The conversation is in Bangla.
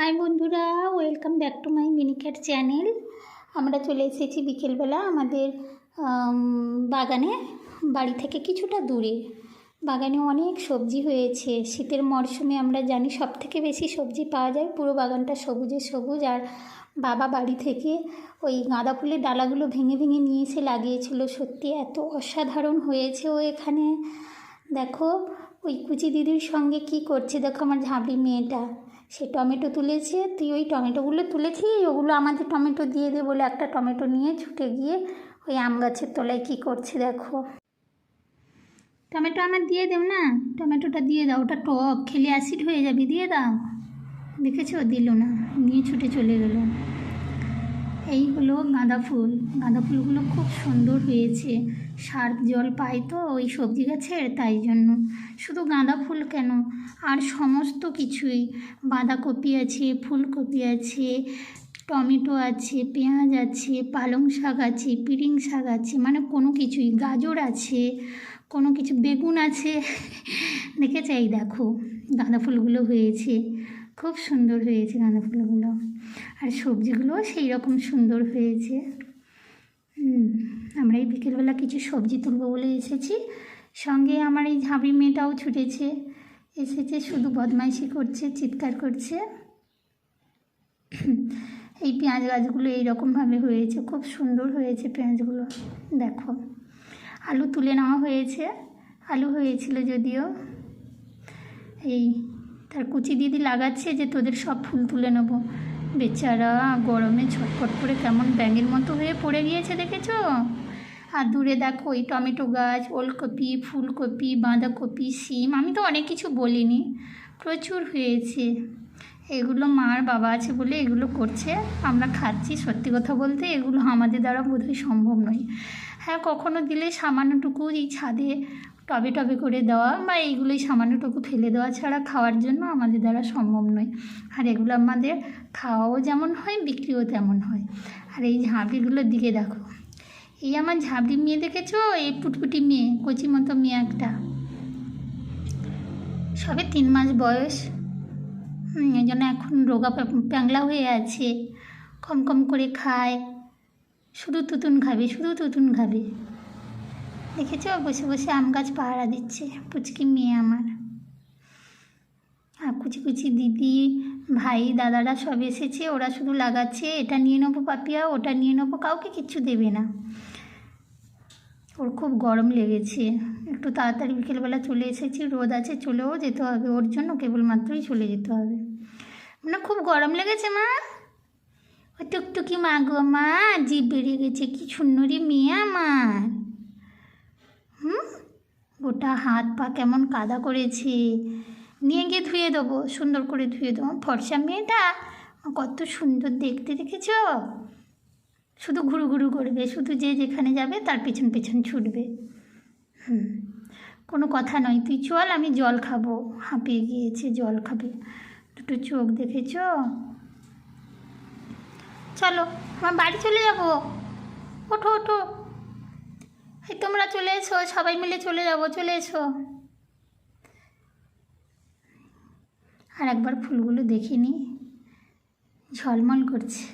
হাই বন্ধুরা welcome back to my Minicat channel আমরা চলে এসেছি বিকেলবেলা আমাদের আম, বাগানে বাড়ি থেকে কিছুটা দূরে। বাগানে অনেক সবজি হয়েছে। শীতের মরশুমে আমরা জানি সব থেকে বেশি সবজি পাওয়া যায়। পুরো বাগানটা সবুজে সবুজ আর বাবা বাড়ি থেকে ওই গাঁদা ফুলের ডালাগুলো ভেঙে ভেঙে নিয়ে এসে লাগিয়েছিল। সত্যি এত অসাধারণ হয়েছে ও এখানে। দেখো ওই কুচি দিদির সঙ্গে কি করছে? দেখো আমার ঝাঁপড়ি মেয়েটা। সে টমেটো তুলেছে, তুই ওই টমেটোগুলো তুলেছিস ওগুলো আমাদের টমেটো দিয়ে দে বলে একটা টমেটো নিয়ে ছুটে গিয়ে ওই আম গাছের তলায় কী করছে দেখো। টমেটো আমার দিয়ে দেও না, টমেটোটা দিয়ে দাও, ওটা টক, খেলে অ্যাসিড হয়ে যাবে, দিয়ে দাও। দেখেছ? দিল না, নিয়ে ছুটে চলে গেল। এই হলো গাঁদা ফুল। গাঁদা ফুলগুলো খুব সুন্দর হয়েছে। সার জল পায় তো, ওই সবজি গাছের, তাই জন্য। শুধু গাঁদা ফুল কেন? আর সমস্ত কিছুই। বাঁধাকপি আছে, ফুলকপি আছে, টমেটো আছে, পেঁয়াজ আছে, পালং শাক আছে, পিরিং শাক আছে মানে কোনো কিছুই। গাজর আছে, কোনো কিছু। বেগুন আছে। দেখেছে? এই দেখো, গাঁদা ফুলগুলো হয়েছে। খুব সুন্দর হয়েছে গাঁদা ফুলগুলো। আর সবজিগুলোও সেই রকম সুন্দর হয়েছে। আমরা এই বিকেলবেলা কিছু সবজি তুলবো বলে এসেছি। সঙ্গে আমার এই ঝাঁপড়ি মেয়েটাও ছুটেছে। এসেছে, শুধু বদমাইশি করছে, চিৎকার করছে। এই পেঁয়াজ গাছগুলো এইরকমভাবে হয়েছে, খুব সুন্দর হয়েছে পেঁয়াজগুলো। দেখো, আলু তুলে নেওয়া হয়েছে। আলু হয়েছিল যদিও। এই তার কুচি দিদি লাগাচ্ছে যে তোদের সব ফুল তুলে নেব। বেচারা গরমে ছটফট করে কেমন ব্যাঙের মতো হয়ে পড়ে গিয়েছে, দেখেছ? আর দূরে দেখো ওই টমেটো গাছ, ওলকপি, ফুলকপি, বাঁধাকপি সিম আমি তো অনেক কিছু বলিনি। প্রচুর হয়েছে। এগুলো মার বাবা আছে বলে এগুলো করছে। আমরা খাচ্ছি সত্যি কথা বলতে, এগুলো আমাদের দ্বারা বোধহয় সম্ভব নয়। হ্যাঁ কখনো দিলে সামান্যটুকু এই ছাদে টবে টবে করে দেওয়া বা এইগুলোই সামান্যটুকু ফেলে দেওয়া ছাড়া খাওয়ার জন্য আমাদের দ্বারা সম্ভব নয়। আর এগুলো আমাদের খাওয়াও যেমন হয়, বিক্রিও তেমন হয়। আর এই ঝাঁপিগুলোর দিকে দেখো। এই আমার ঝাঁপড়ি মেয়ে দেখেছ? এই পুটপুটি মেয়ে কচি মতো মেয়ে একটা। সবে তিন মাস বয়স। এই জন্য এখন রোগা প্যাংলা হয়ে আছে। কম কম করে খায়। শুধু তুতুন খাবে, শুধু তুতুন খাবে। দেখেছ? বসে বসে আম গাছ পাহারা দিচ্ছে। পুচকি মেয়ে আমার। আর কুচি কুচি দিদি, ভাই, দাদারা সব এসেছে। ওরা শুধু লাগাচ্ছে, এটা নিয়ে নেব পাপিয়া, ওটা নিয়ে নেব, কাউকে কিচ্ছু দেবে না। ওর খুব গরম লেগেছে। একটু তাড়াতাড়ি বিকেলবেলা চলে এসেছি, রোদ আছে, চলেও যেতে হবে। ওর জন্য কেবলমাত্রই চলে যেতে হবে। মানে খুব গরম লেগেছে, মা। ও টুকটুকি মা গো, মা, জিভ বেরিয়ে গেছে। কি সুন্দরী মেয়ে আমার। গোটা হাত পা কেমন কাদা করেছে। নিয়ে গিয়ে ধুয়ে দেবো, সুন্দর করে ধুয়ে দেবো। ফর্সা মেয়েটা, কত সুন্দর দেখতে দেখেছ? শুধু ঘুরু ঘুরু করবে, শুধু যে যেখানে যাবে তার পেছন পেছন ছুটবে। হুম, কোনো কথা নয়। তুই চল, আমি জল খাব। হাঁপিয়ে গিয়েছে, জল খাবে। দুটো চোখ দেখেছ? চলো, আমার বাড়ি চলে যাব। ওঠো ওঠো। তোমরা চলে এসো, সবাই মিলে চলে যাব, চলে এসো। আর একবার ফুলগুলো দেখিনি ঝলমল করছে।